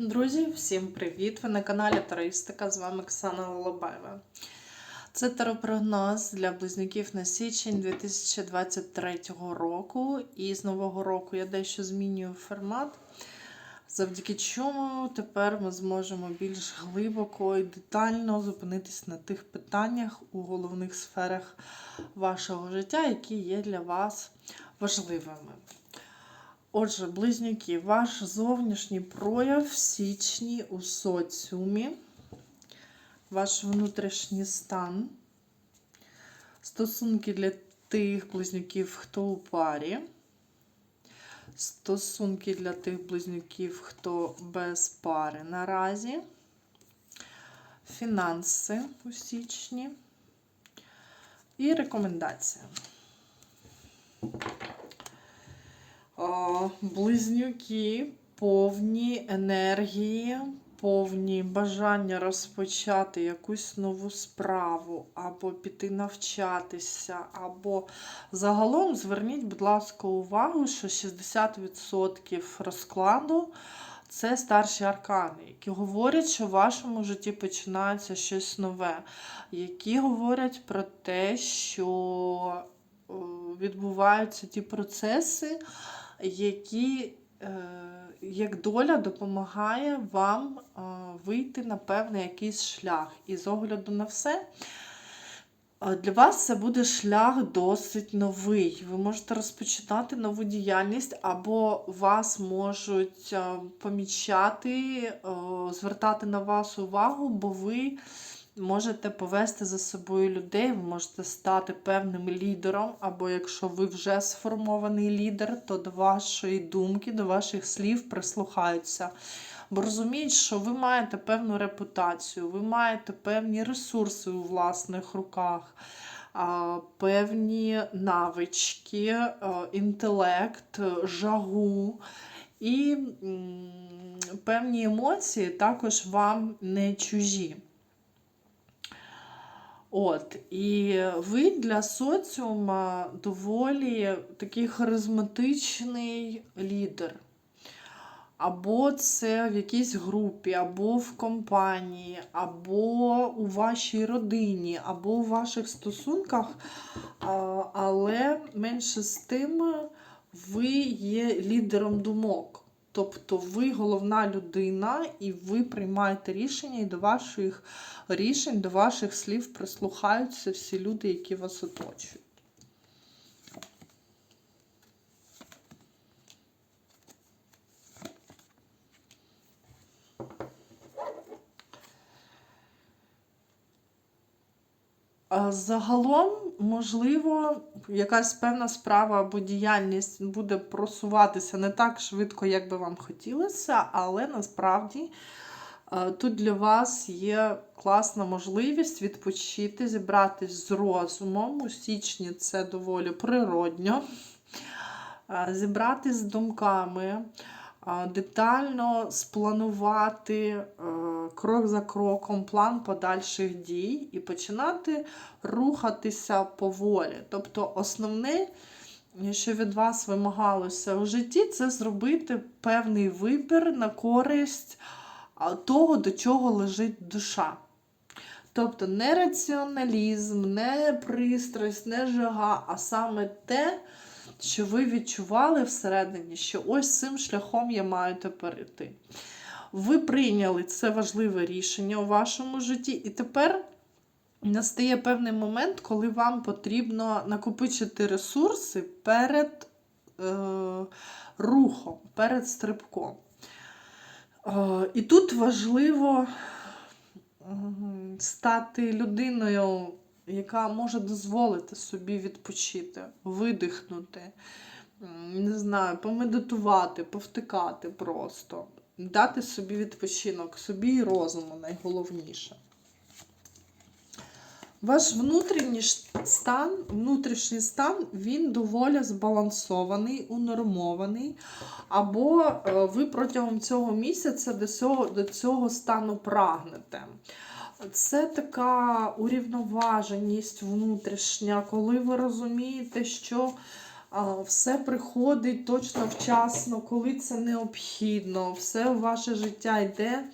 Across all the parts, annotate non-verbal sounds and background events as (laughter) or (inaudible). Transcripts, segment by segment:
Друзі, всім привіт! Ви на каналі Таристика. З вами Оксана Голубаєва. Це теропрогноз для близнюків на січень 2023 року. І з нового року я дещо змінюю формат, завдяки чому тепер ми зможемо більш глибоко і детально зупинитись на тих питаннях у головних сферах вашого життя, які є для вас важливими. Отже, близнюки, ваш зовнішній прояв в січні у соціумі, ваш внутрішній стан, стосунки для тих близнюків, хто у парі, стосунки для тих близнюків, хто без пари наразі, фінанси у січні і рекомендація. О, Близнюки повні енергії, повні бажання розпочати якусь нову справу, або піти навчатися, або загалом зверніть, будь ласка, увагу, що 60% розкладу це старші аркани, які говорять, що в вашому житті починається щось нове, які говорять про те, що е, відбуваються ті процеси які, е, як доля допомагає вам е, вийти на певний якийсь шлях. І з огляду на все, е, для вас це буде шлях досить новий. Ви можете розпочинати нову діяльність, або вас можуть помічати, звертати на вас увагу, бо ви можете повести за собою людей, ви можете стати певним лідером, або якщо ви вже сформований лідер, то до вашої думки, до ваших слів прислухаються. Бо розуміють, що ви маєте певну репутацію, ви маєте певні ресурси у власних руках, певні навички, інтелект, жагу. І певні емоції також вам не чужі. От, І ви для соціума доволі такий харизматичний лідер. Або це в якійсь групі, або в компанії, або у вашій родині, або у ваших стосунках. Але менше з тим ви є лідером думок. Тобто ви головна людина, і ви приймаєте рішення, і до ваших рішень, до ваших слів прислухаються всі люди, які вас оточують. Загалом, можливо, якась певна справа або діяльність буде просуватися не так швидко, як би вам хотілося, але насправді тут для вас є класна можливість відпочити, зібратись з розумом. У січні це доволі природньо, зібратись з думками детально спланувати крок за кроком план подальших дій і починати рухатися поволі. Тобто, основне, що від вас вимагалося у житті, це зробити певний вибір на користь того, до чого лежить душа. Тобто не раціоналізм, не пристрасть, не жага, а саме те, що ви відчували всередині, що ось цим шляхом я маю тепер іти. Ви прийняли це важливе рішення у вашому житті, і тепер настає певний момент, коли вам потрібно накопичити ресурси перед е, рухом, перед стрибком. Е, і тут важливо стати людиною яка може дозволити собі відпочити, видихнути, не знаю, помедитувати, повтикати просто, дати собі відпочинок, собі і розуму найголовніше. Ваш внутрішній стан, внутрішній стан, він доволі збалансований, унормований. Або е, ви протягом цього місяця до цього, до цього стану прагнете. Це така урівноваженість внутрішня, коли ви розумієте, що все приходить точно вчасно, коли це необхідно. Все в ваше життя йде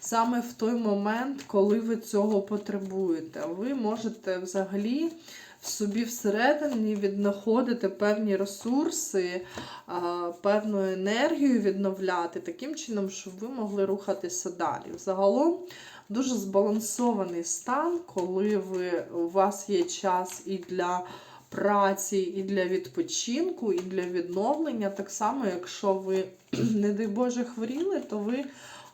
саме в той момент, коли ви цього потребуєте. Ви можете взагалі в собі всередині віднаходити певні ресурси, певну енергію відновляти таким чином, щоб ви могли рухатися далі. Загалом дуже збалансований стан, коли ви, у вас є час і для праці, і для відпочинку, і для відновлення. Так само, якщо ви, (clears throat) не дай Боже, хворіли, то ви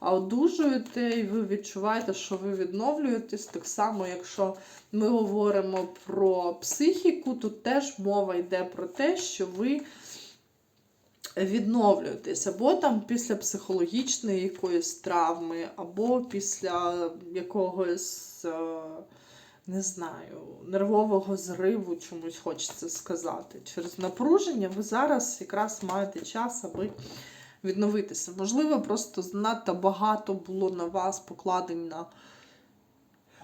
одужуєте і ви відчуваєте, що ви відновлюєтесь. Так само, якщо ми говоримо про психіку, тут теж мова йде про те, що ви відновлюєтесь, або там після психологічної якоїсь травми, або після якогось, е, не знаю, нервового зриву, чомусь хочеться сказати. Через напруження ви зараз якраз маєте час, аби відновитися. Можливо, просто занадто багато було на вас покладень на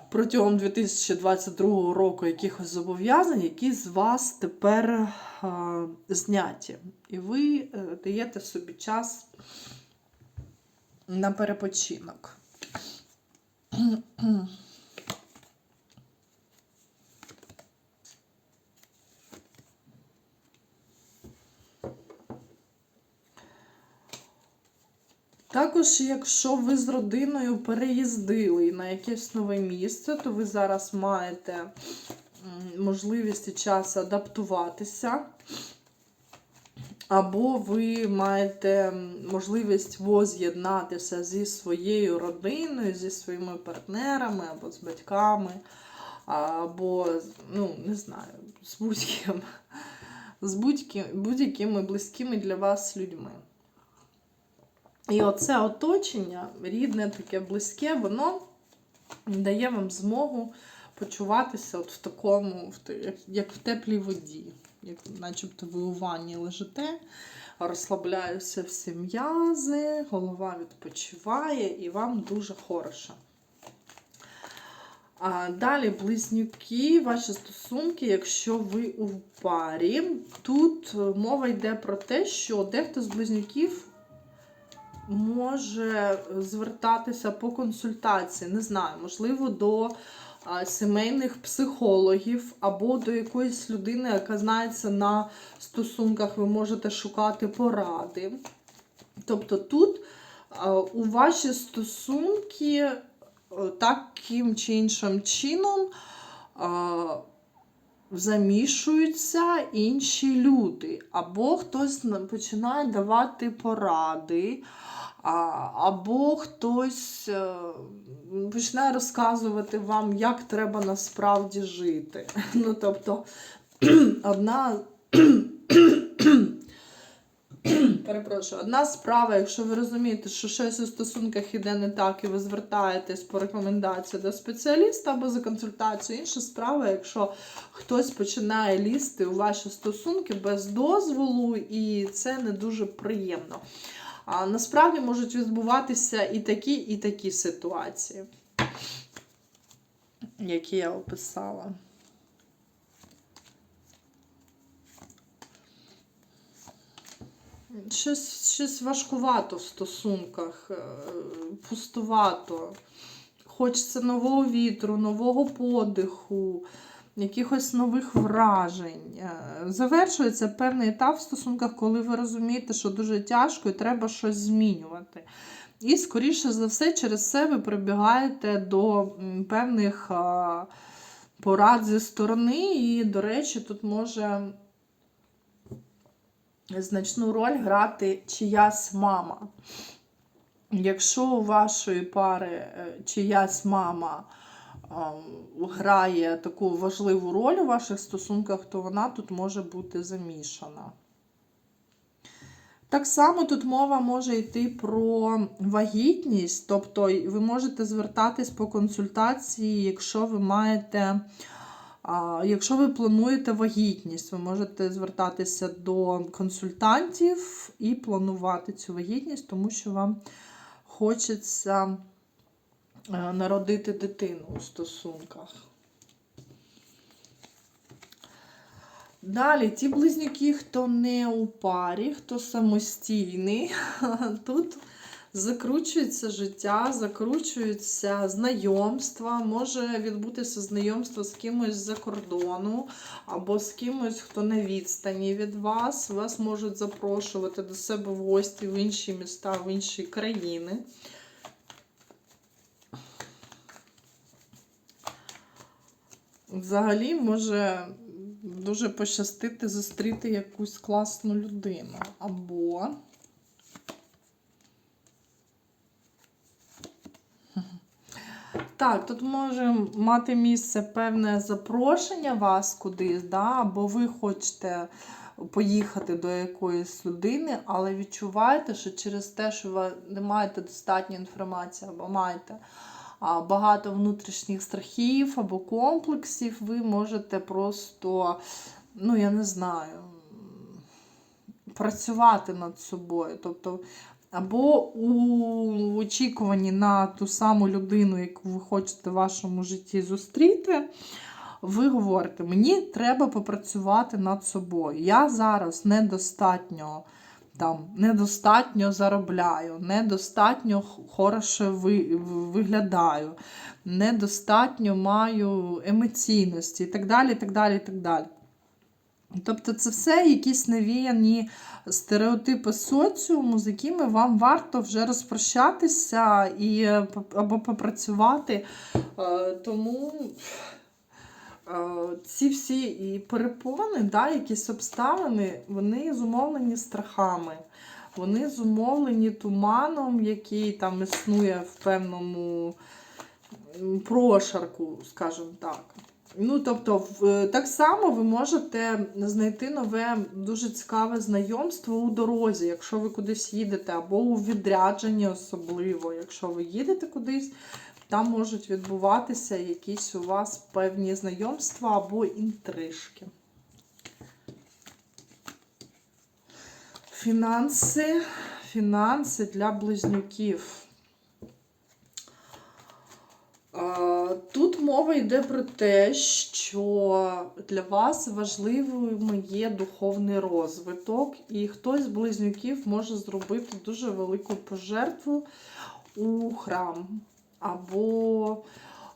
протягом 2022 року якихось зобов'язань, які з вас тепер а, зняті. І ви е, даєте собі час на перепочинок. Також, якщо ви з родиною переїздили на якесь нове місце, то ви зараз маєте можливість і час адаптуватися. Або ви маєте можливість воз'єднатися зі своєю родиною, зі своїми партнерами, або з батьками, або, ну, не знаю, з будь-ким, з будь-якими близькими для вас людьми. І оце оточення, рідне, таке близьке, воно дає вам змогу почуватися от в такому, як, в теплій воді, як начебто ви у ванні лежите, розслабляються всі м'язи, голова відпочиває і вам дуже хороше. А далі близнюки, ваші стосунки, якщо ви у парі, тут мова йде про те, що дехто з близнюків може звертатися по консультації, не знаю, можливо, до сімейних психологів або до якоїсь людини, яка знається на стосунках, ви можете шукати поради. Тобто тут у ваші стосунки е, таким чи іншим чином замішуються інші люди, або хтось починає давати поради, або хтось е, починає розказувати вам, як треба насправді жити. (laughs) Ну, тобто, (clears throat) одна. (clears throat) Перепрошую, одна справа, якщо ви розумієте, що щось у стосунках іде не так, і ви звертаєтесь по рекомендації до спеціаліста або за консультацією. Інша справа, якщо хтось починає лізти у ваші стосунки без дозволу, і це не дуже приємно. А насправді можуть відбуватися і такі, і такі ситуації, які я описала. Щось, щось важкувато в стосунках, е, пустувато. Хочеться нового вітру, нового подиху, якихось нових вражень. Е, Завершується певний етап в стосунках, коли ви розумієте, що дуже тяжко і треба щось змінювати. І, скоріше за все, через це ви прибігаєте до певних порад зі сторони. І, до речі, тут може значну роль грати чиясь мама. Якщо у вашої пари е, чиясь мама грає таку важливу роль у ваших стосунках, то вона тут може бути замішана. Так само тут мова може йти про вагітність, тобто ви можете звертатись по консультації, якщо ви маєте. Якщо ви плануєте вагітність, ви можете звертатися до консультантів і планувати цю вагітність, тому що вам хочеться народити дитину у стосунках. Далі, ті близнюки, хто не у парі, хто самостійний, (laughs) тут закручується життя, закручуються знайомства, може відбутися знайомство з кимось з-за кордону, або з кимось, хто на відстані від вас. Вас можуть запрошувати до себе в гості в інші міста, в інші країни. Взагалі може дуже пощастити зустріти якусь класну людину. Або Так, тут може мати місце певне запрошення вас кудись, да? або ви хочете поїхати до якоїсь людини, але відчуваєте, що через те, що ви не маєте достатньо інформації, або маєте багато внутрішніх страхів або комплексів, ви можете просто, ну я не знаю, працювати над собою. Тобто, або у очікуванні на ту саму людину, яку ви хочете в вашому житті зустріти, ви говорите, мені треба попрацювати над собою. Я зараз недостатньо там, недостатньо заробляю, недостатньо хороше виглядаю, недостатньо маю емоційності і так далі. так далі, так далі. Тобто це все якісь навіяні стереотипи соціуму, з якими вам варто вже розпрощатися і е, або попрацювати. Е, Тому ці всі і перепони, да, якісь обставини, вони зумовлені страхами. Вони зумовлені туманом, який там існує в певному прошарку, скажімо так. Ну, тобто, так само ви можете знайти нове дуже цікаве знайомство у дорозі, якщо ви кудись їдете, або у відрядженні особливо. Якщо ви їдете кудись, там можуть відбуватися якісь у вас певні знайомства або інтрижки. Фінанси, фінанси для близнюків. Тут мова йде про те, що для вас важливим є духовний розвиток, і хтось з близнюків може зробити дуже велику пожертву у храм. Або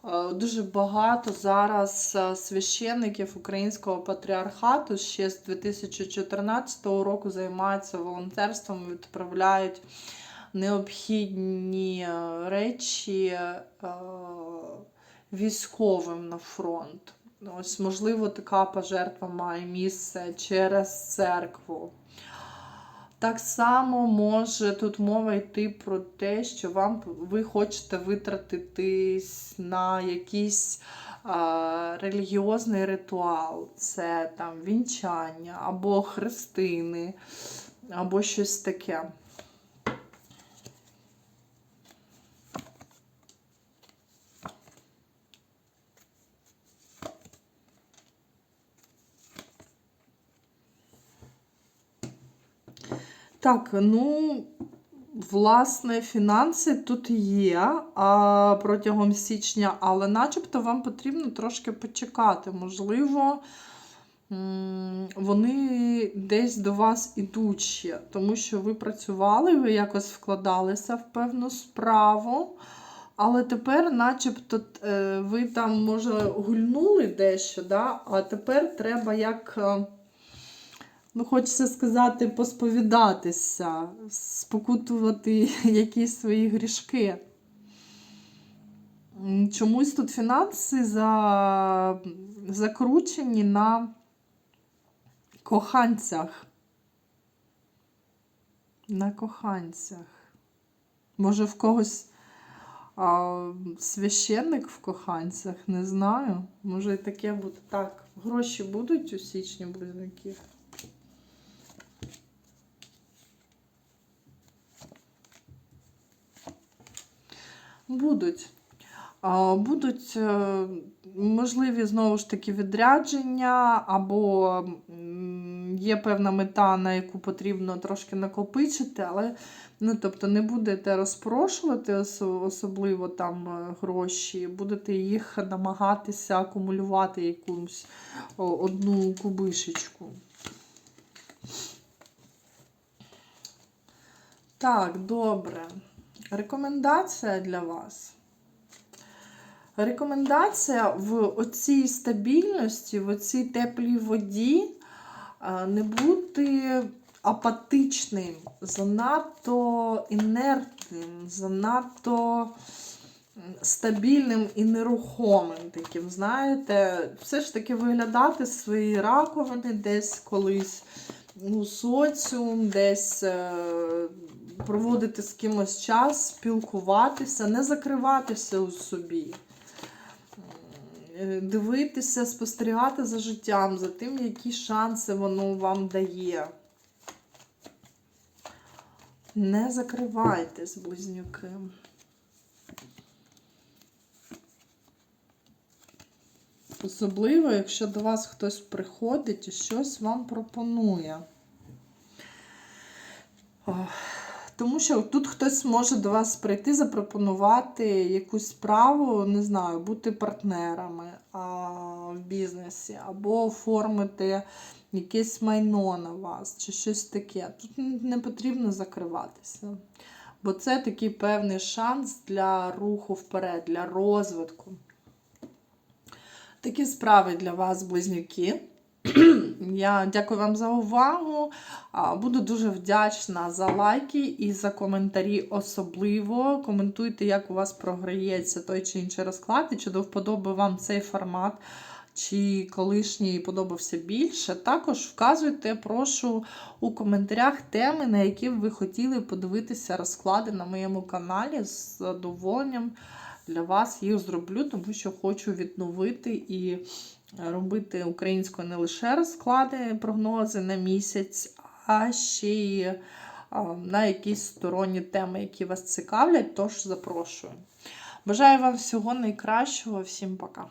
е, дуже багато зараз е, священників українського патріархату ще з 2014 року займаються волонтерством, відправляють необхідні е, речі військовим на фронт. Ось, можливо, така пожертва має місце через церкву. Так само може тут мова йти про те, що вам ви хочете витратитись на якийсь а, релігіозний ритуал. Це там вінчання або хрестини, або щось таке. Так, ну, власне, фінанси тут є а, протягом січня, але начебто вам потрібно трошки почекати. Можливо, вони десь до вас ідуть ще, тому що ви працювали, ви якось вкладалися в певну справу. Але тепер, начебто, е, ви там, може, гульнули дещо, да? а тепер треба як. Ну, хочеться сказати, посповідатися, спокутувати (laughs) якісь свої грішки. Чомусь тут фінанси за... закручені на коханцях. На коханцях. Може, в когось а, священник в коханцях, не знаю. Може і таке буде. Так, гроші будуть у січні близнюків. Будуть. Будуть е, можливі знову ж таки відрядження або є певна мета, на яку потрібно трошки накопичити, але ну, тобто не будете розпрошувати особливо там е, гроші, будете їх намагатися акумулювати якусь одну кубишечку. Так, добре. Рекомендація для вас. Рекомендація в оцій стабільності, в оцій теплій воді не бути апатичним, занадто інертним, занадто стабільним і нерухомим таким, знаєте, все ж таки виглядати з своєї раковини десь колись у соціум, десь е, проводити з кимось час, спілкуватися, не закриватися у собі. Дивитися, спостерігати за життям, за тим, які шанси воно вам дає. Не закривайтесь, близнюки. Особливо, якщо до вас хтось приходить і щось вам пропонує. Ох, Тому що тут хтось може до вас прийти, запропонувати якусь справу, не знаю, бути партнерами а, в бізнесі, або оформити якесь майно на вас, чи щось таке. Тут не потрібно закриватися. Бо це такий певний шанс для руху вперед, для розвитку. Такі справи для вас, близнюки. (clears throat) Я дякую вам за увагу. Буду дуже вдячна за лайки і за коментарі особливо. Коментуйте, як у вас програється той чи інший розклад, і чи до вподоби вам цей формат, чи колишній подобався більше. Також вказуйте, прошу у коментарях теми, на які ви хотіли подивитися розклади на моєму каналі з задоволенням. Для вас їх зроблю, тому що хочу відновити і робити українською не лише розклади, прогнози на місяць, а ще й на якісь сторонні теми, які вас цікавлять. Тож запрошую. Бажаю вам всього найкращого. Всім пока.